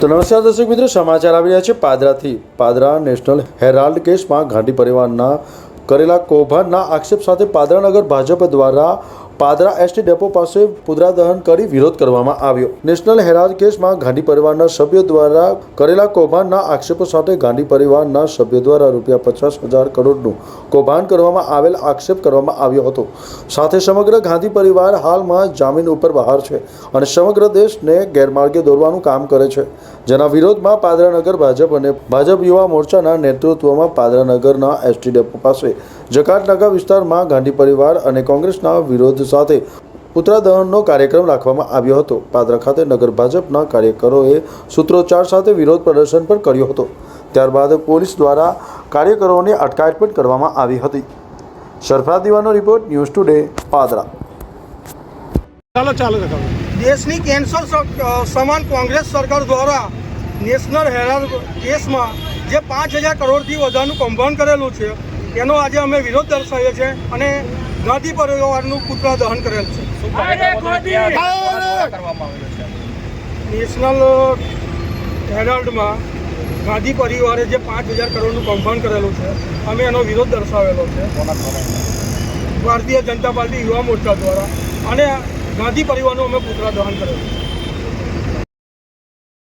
તો નમસ્કાર દર્શક મિત્રો, સમાચાર આવી રહ્યા છે પાદરાથી. પાદરા નેશનલ હેરાલ્ડ કેસમાં ગાંધી પરિવારના કરેલા કૌભાંડના આક્ષેપ સાથે પાદરા નગર ભાજપ દ્વારા પાદરા એસટી ડેપો પાસે પુદરા દહન કરી વિરોધ કરવામાં આવ્યો. નેશનલ હેરાજ કેસમાં ગાંધી પરિવારના સભ્યો દ્વારા કરેલા કૌભાંડના આક્ષેપો સાથે ગાંધી પરિવારના સભ્યો દ્વારા રૂપિયા પચાસ હજાર કરોડનું કૌભાંડ કરવામાં આવેલ આક્ષેપ કરવામાં આવ્યો હતો. સાથે સમગ્ર ગાંધી પરિવાર હાલમાં જામીન ઉપર બહાર છે અને સમગ્ર દેશને ગેરમાર્ગે દોરવાનું કામ કરે છે. જેના વિરોધમાં પાદરાનગર ભાજપ અને ભાજપ યુવા મોરચાના નેતૃત્વમાં પાદરાનગરના એસટી ડેપો પાસે જકાતનાકા વિસ્તારમાં ગાંધી પરિવાર અને કોંગ્રેસના વિરોધ સાથે પુતળા દહનનો કાર્યક્રમ રાખવામાં આવ્યો હતો. પાદરા ખાતે નગર ભાજપના કાર્યકરોએ સૂત્રોચ્ચાર સાથે વિરોધ પ્રદર્શન પણ કર્યો હતો. ત્યારબાદ પોલીસ દ્વારા કાર્યકરોની અટકાયત પણ કરવામાં આવી હતી. સરફરાજ દીવાનો રિપોર્ટ ન્યૂઝ ટુડે પાદરા. ચાલો ચાલો દેશની કેન્સર સ- સમાન કોંગ્રેસ સરકાર દ્વારા નેશનલ હેરાન કેસમાં જે પાંચ હજાર કરોડથી વધારનું કૌભાંડ કરેલું છે એનો આજે અમે વિરોધ દર્શાવીએ છીએ અને ગાંધી પરિવારનું પુતળા દહન કરેલ છે. નેશનલ હેરાલ્ડમાં ગાંધી પરિવારે જે પાંચ હજાર કરોડનું કૌભાંડ કરેલું છે અમે એનો વિરોધ દર્શાવેલો છે. ભારતીય જનતા પાર્ટી યુવા મોરચા દ્વારા. અને ગાંધી પરિવારનું અમે પુતળા દહન કરેલું છે.